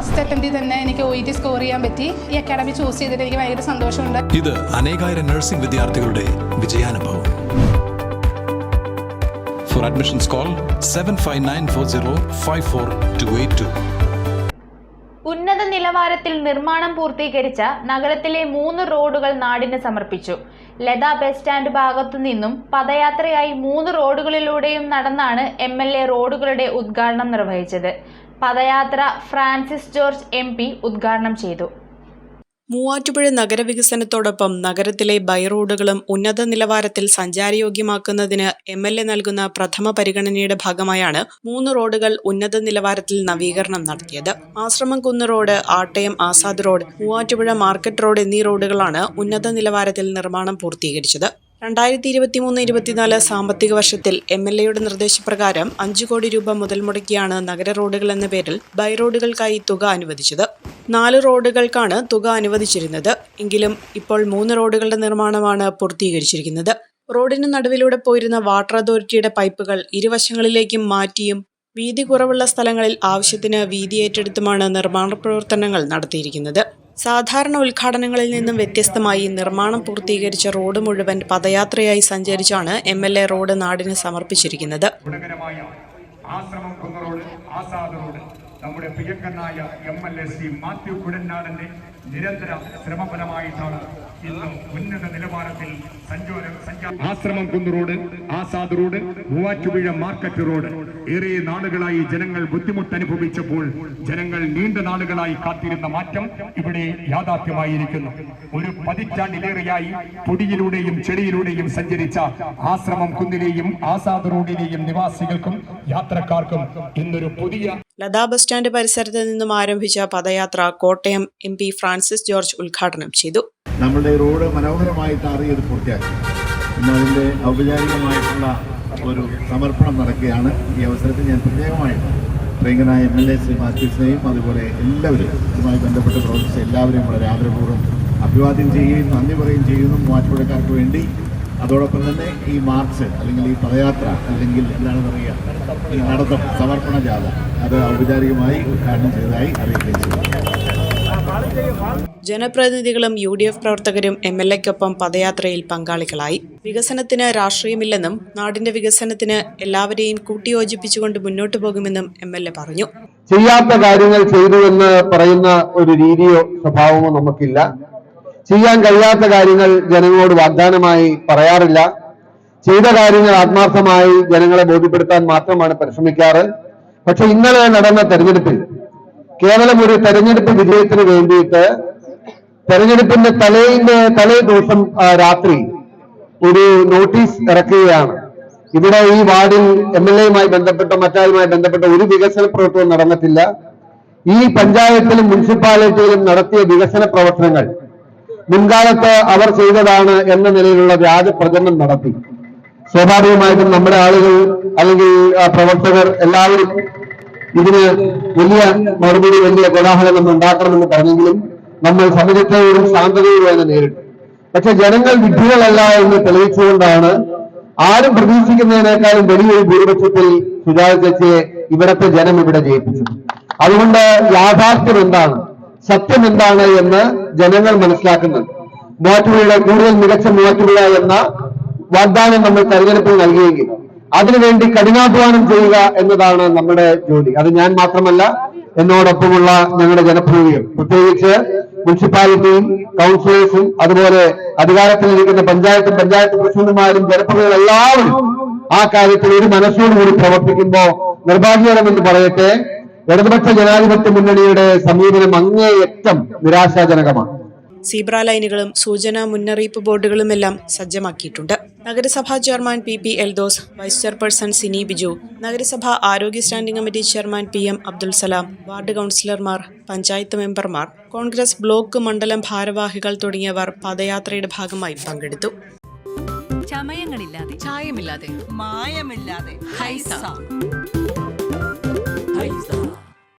First അറ്റംപ്റ്റിൽ തന്നെ എനിക്ക് O E T score ചെയ്യാൻ പറ്റി. ഈ അക്കാഡമി ചൂസ് ചെയ്തിട്ട് എനിക്ക് ഭയങ്കര സന്തോഷമുണ്ട്. ഇത് അനേകായിരം നഴ്സിംഗ് വിദ്യാർത്ഥികളുടെ വിജയാനുഭവം. For admissions call seven five nine four zero five four two eight two ഉന്നത നിലവാരത്തിൽ നിർമ്മാണം പൂർത്തീകരിച്ച നഗരത്തിലെ മൂന്ന് റോഡുകൾ നാടിന് സമർപ്പിച്ചു. ലത ബസ് സ്റ്റാൻഡ് ഭാഗത്തു നിന്നും പദയാത്രയായി മൂന്ന് റോഡുകളിലൂടെയും നടന്നാണ് എം എൽ എ റോഡുകളുടെ ഉദ്ഘാടനം നിർവഹിച്ചത്. പദയാത്ര ഫ്രാൻസിസ് ജോർജ് എം പി ഉദ്ഘാടനം ചെയ്തു. മൂവാറ്റുപുഴ നഗരവികസനത്തോടൊപ്പം നഗരത്തിലെ ബൈറോഡുകളും ഉന്നത നിലവാരത്തിൽ സഞ്ചാരയോഗ്യമാക്കുന്നതിന് എം എൽ എ നൽകുന്ന പ്രഥമ പരിഗണനയുടെ ഭാഗമായാണ് മൂന്ന് റോഡുകൾ ഉന്നത നിലവാരത്തിൽ നവീകരണം നടത്തിയത്. ആശ്രമം കുന്ന് road ആട്ടയം Azad road Muvattupuzha market road എന്നീ റോഡുകളാണ് ഉന്നത നിലവാരത്തിൽ നിർമ്മാണം പൂർത്തീകരിച്ചത്. രണ്ടായിരത്തി ഇരുപത്തി മൂന്ന് ഇരുപത്തിനാല് സാമ്പത്തിക വർഷത്തിൽ എം എൽ എയുടെ നിർദ്ദേശപ്രകാരം അഞ്ചു കോടി രൂപ മുതൽ മുടക്കിയാണ് നഗര റോഡുകൾ എന്ന പേരിൽ ബൈ റോഡുകൾക്കായി തുക അനുവദിച്ചത്. നാല് റോഡുകൾക്കാണ് തുക അനുവദിച്ചിരുന്നത്. എങ്കിലും ഇപ്പോൾ മൂന്ന് റോഡുകളുടെ നിർമ്മാണമാണ് പൂർത്തീകരിച്ചിരിക്കുന്നത്. റോഡിന് നടുവിലൂടെ പോയിരുന്ന വാട്ടർ അതോറിറ്റിയുടെ പൈപ്പുകൾ ഇരുവശങ്ങളിലേക്കും മാറ്റിയും വീതി കുറവുള്ള സ്ഥലങ്ങളിൽ ആവശ്യത്തിന് വീതി ഏറ്റെടുത്തുമാണ് നിർമ്മാണ പ്രവർത്തനങ്ങൾ നടത്തിയിരിക്കുന്നത്. സാധാരണ ഉദ്ഘാടനങ്ങളിൽ നിന്നും വ്യത്യസ്തമായി നിർമ്മാണം പൂർത്തീകരിച്ച റോഡ് മുഴുവൻ പദയാത്രയായി സഞ്ചരിച്ചാണ് എം എൽ എ റോഡ് നാടിന് സമർപ്പിച്ചിരിക്കുന്നത്. ആശ്രമം കുന്നറോഡ് ആസാദ് റോഡ്. നമ്മുടെ പ്രിയങ്കനായ M L A C Mathew കുടനാടന്റെ നിരന്തര ശ്രമഫലമായിട്ടാണ് ഇന്ന് ഉന്നത നിലവാരത്തിൽ Ashramam Kunnu road Azad road Muvattupuzha market road. ഏറെ നാളുകളായി ജനങ്ങൾ ബുദ്ധിമുട്ട് അനുഭവിച്ചപ്പോൾ ജനങ്ങൾ നീണ്ട നാളുകളായി കാത്തിരുന്ന മാറ്റം ഇവിടെ യാഥാർത്ഥ്യമായിരിക്കുന്നു. ഒരു പതിറ്റാണ്ടിലേറെയായി പൊടിയിലൂടെയും ചെടിയിലൂടെയും സഞ്ചരിച്ച ആശ്രമം കുന്നിലെയും ആസാദ് റോഡിലെയും നിവാസികൾക്കും യാത്രക്കാർക്കും ഇന്നൊരു പുതിയ ലതാ ബസ് സ്റ്റാൻഡ് പരിസരത്ത് നിന്നും ആരംഭിച്ച പദയാത്ര കോട്ടയം എം പി ഫ്രാൻസിസ് ജോർജ് ഉദ്ഘാടനം ചെയ്തു. നമ്മുടെ റോഡ് മനോഹരമായിട്ട് ടാർ പൂർത്തിയാക്കി. ഇന്ന് ഔപചാരികമായിട്ടുള്ള ഒരു സമർപ്പണം നടക്കുകയാണ്. ഈ അവസരത്തിൽ ഞാൻ പ്രത്യേകമായിട്ട് പ്രിയങ്കനായ എം എൽ എ ശ്രീ അതുപോലെ എല്ലാവരും ഇതുമായി ബന്ധപ്പെട്ട് പ്രവർത്തിച്ച എല്ലാവരെയും വളരെ ആദരപൂർവം അഭിവാദ്യം ചെയ്യുകയും നന്ദി പറയുകയും ചെയ്യുന്നു. മാറ്റുപുഴക്കാർക്ക് വേണ്ടി അതോടൊപ്പം തന്നെ ഈ മാർച്ച് അല്ലെങ്കിൽ ഈ പദയാത്ര അല്ലെങ്കിൽ എന്താണ് പറയുക ഈ നടത്തം സമർപ്പണ ജാഥ അത് ഔപചാരികമായി ഉദ്ഘാടനം ചെയ്തതായി അറിയിക്കുകയും ചെയ്തു. ജനപ്രതിനിധികളും യു ഡി എഫ് പ്രവർത്തകരും എം എൽ എക്കൊപ്പം പദയാത്രയിൽ പങ്കാളികളായി. വികസനത്തിന് രാഷ്ട്രീയമില്ലെന്നും നാടിന്റെ വികസനത്തിന് എല്ലാവരെയും കൂട്ടിയോജിപ്പിച്ചുകൊണ്ട് മുന്നോട്ടു പോകുമെന്നും എം എൽ എ പറഞ്ഞു. ചെയ്യാത്ത കാര്യങ്ങൾ ചെയ്തു എന്ന് പറയുന്ന ഒരു രീതിയോ സ്വഭാവമോ നമുക്കില്ല. ചെയ്യാൻ കഴിയാത്ത കാര്യങ്ങൾ ജനങ്ങളോട് വാഗ്ദാനമായി പറയാറില്ല. ചെയ്ത കാര്യങ്ങൾ ആത്മാർത്ഥമായി ജനങ്ങളെ ബോധ്യപ്പെടുത്താൻ മാത്രമാണ് പരിശ്രമിക്കാറ്. പക്ഷെ ഇന്നലെ നടന്ന തെരഞ്ഞെടുപ്പിൽ കേവലം ഒരു തെരഞ്ഞെടുപ്പ് വിജയത്തിന് വേണ്ടിയിട്ട് തെരഞ്ഞെടുപ്പിന്റെ തലേന്റെ തലേ ദിവസം രാത്രി ഒരു നോട്ടീസ് ഇറക്കുകയാണ്. ഇവിടെ ഈ വാർഡിൽ എം എൽ എയുമായി ബന്ധപ്പെട്ട മറ്റാരുമായി ബന്ധപ്പെട്ട ഒരു വികസന പ്രവർത്തനവും നടന്നിട്ടില്ല. ഈ പഞ്ചായത്തിലും മുനിസിപ്പാലിറ്റിയിലും നടത്തിയ വികസന പ്രവർത്തനങ്ങൾ മുൻകാലത്ത് അവർ ചെയ്തതാണ് എന്ന നിലയിലുള്ള വ്യാജ പ്രചരണം നടത്തി. സ്വാഭാവികമായിട്ടും നമ്മുടെ ആളുകൾ അല്ലെങ്കിൽ പ്രവർത്തകർ എല്ലാവരും ഇതിന് വലിയ മറുപടി വലിയ കോലാഹലം ഉണ്ടാക്കണമെന്ന് പറഞ്ഞെങ്കിലും നമ്മൾ സമചിത്തയോടും ശാന്തതയോടും തന്നെ നേരിട്ടു. പക്ഷെ ജനങ്ങൾ വിഡ്ഢികളല്ല എന്ന് തെളിയിച്ചുകൊണ്ടാണ് ആരും പ്രതീക്ഷിക്കുന്നതിനേക്കാളും വലിയൊരു ഭൂരിപക്ഷത്തിൽ സുജാത ഇവിടത്തെ ജനം ഇവിടെ ജയിപ്പിച്ചു അതുകൊണ്ട് യാഥാർത്ഥ്യം എന്താണ്? സത്യം എന്താണ് എന്ന് ജനങ്ങൾ മനസ്സിലാക്കുന്നുണ്ട്. മൂവാറ്റുപുഴയുടെ കൂടുതൽ മികച്ച മൂവാറ്റുപുഴ എന്ന വാഗ്ദാനം നമ്മൾ തെരഞ്ഞെടുപ്പിൽ നൽകിയെങ്കിൽ അതിനുവേണ്ടി കഠിനാധ്വാനം ചെയ്യുക എന്നതാണ് നമ്മുടെ ജോലി. അത് ഞാൻ മാത്രമല്ല എന്നോടൊപ്പമുള്ള ഞങ്ങളുടെ ജനപ്രതിനിധികൾ പ്രത്യേകിച്ച് മുനിസിപ്പാലിറ്റിയും കൗൺസിലേഴ്സും അതുപോലെ അധികാരത്തിലിരിക്കുന്ന പഞ്ചായത്തും പഞ്ചായത്ത് പ്രസിഡന്റുമാരും ജനപ്രതിനിധികൾ എല്ലാവരും ആ കാര്യത്തിൽ ഒരു മനസ്സോടുകൂടി പ്രവർത്തിക്കുമ്പോൾ നിർഭാഗ്യകരമെന്ന് പറയട്ടെ ഇടതുപക്ഷ ജനാധിപത്യ മുന്നണിയുടെ സമീപനം അങ്ങേയറ്റം നിരാശാജനകമാണ്. സീബ്ര ലൈനുകളും സൂചന മുന്നറിയിപ്പ് ബോർഡുകളും എല്ലാം സജ്ജമാക്കിയിട്ടുണ്ട്. നഗരസഭാ chairman P P Eldhose vice chairperson Sini Biju നഗരസഭാ ആരോഗ്യ standing committee chairman P M Abdul Salam ward കൗൺസിലർമാർ പഞ്ചായത്ത് മെമ്പർമാർ കോൺഗ്രസ് ബ്ലോക്ക് മണ്ഡലം ഭാരവാഹികൾ തുടങ്ങിയവർ പദയാത്രയുടെ ഭാഗമായി പങ്കെടുത്തു. ചമയങ്ങളില്ലാതെ ചായമില്ലാതെ മായമില്ലാതെ Praise the